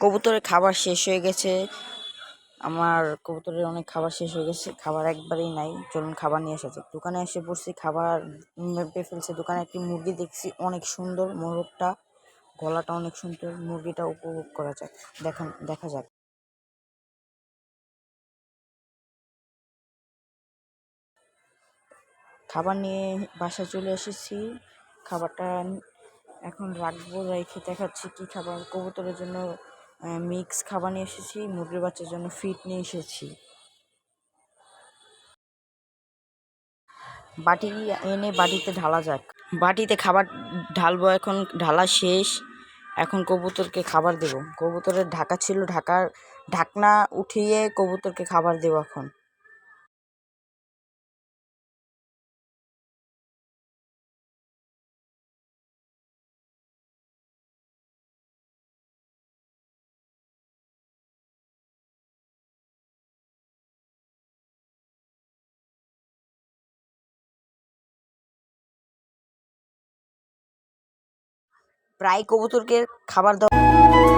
কবুতরের খাবার শেষ হয়ে গেছে। আমার কবুতরের অনেক খাবার শেষ হয়ে গেছে। খাবার একবারেই নাই। চলুন খাবার নিয়ে যাক। দোকানে এসে পড়ছি। খাবার মেপে ফেলছে। দোকানে একটি মুরগি দেখছি। অনেক সুন্দর মোরগটা। গলাটা অনেক সুন্দর। মুরগিটা উপভোগ করা যাক। দেখেন, দেখা যাক। খাবার নিয়ে বাসায় চলে এসেছি। খাবারটা এখন রাখব। রেখে দেখাচ্ছি কি খাবার কবুতরের জন্য মিক্স খাবার নিয়ে এসেছি, মুরগির বাচ্চার জন্য ফিট নিয়ে এসেছি। বাটি এনে বাটিতে ঢালা যাক। বাটিতে খাবার ঢালবো এখন, ঢালা শেষ। এখন কবুতরকে খাবার দেব। কবুতরের ঢাকা ছিল, ঢাকার ঢাকনা উঠিয়ে কবুতরকে খাবার দেব এখন। প্রায় কবুতরকে খাবার দাও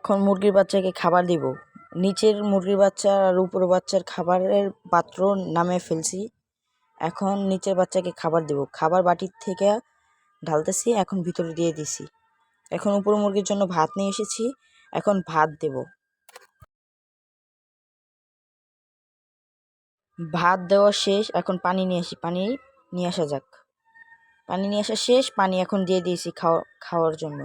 এখন মুরগির বাচ্চাকে খাবার দিব। নিচের মুরগির বাচ্চা আর উপর বাচ্চার খাবারের পাত্র নামে ফেলছি। এখন নিচের বাচ্চাকে খাবার দেব। খাবার বাটির থেকে ঢালতেছি, এখন ভিতরে দিয়ে দিছি। এখন উপর মুরগির জন্য ভাত নিয়ে এসেছি, এখন ভাত দেব। ভাত দেওয়া শেষ, এখন পানি নিয়ে আসি, পানি নিয়ে আসা যাক। পানি নিয়ে আসা শেষ, পানি এখন দিয়ে দিয়েছি খাওয়া, খাওয়ার জন্য।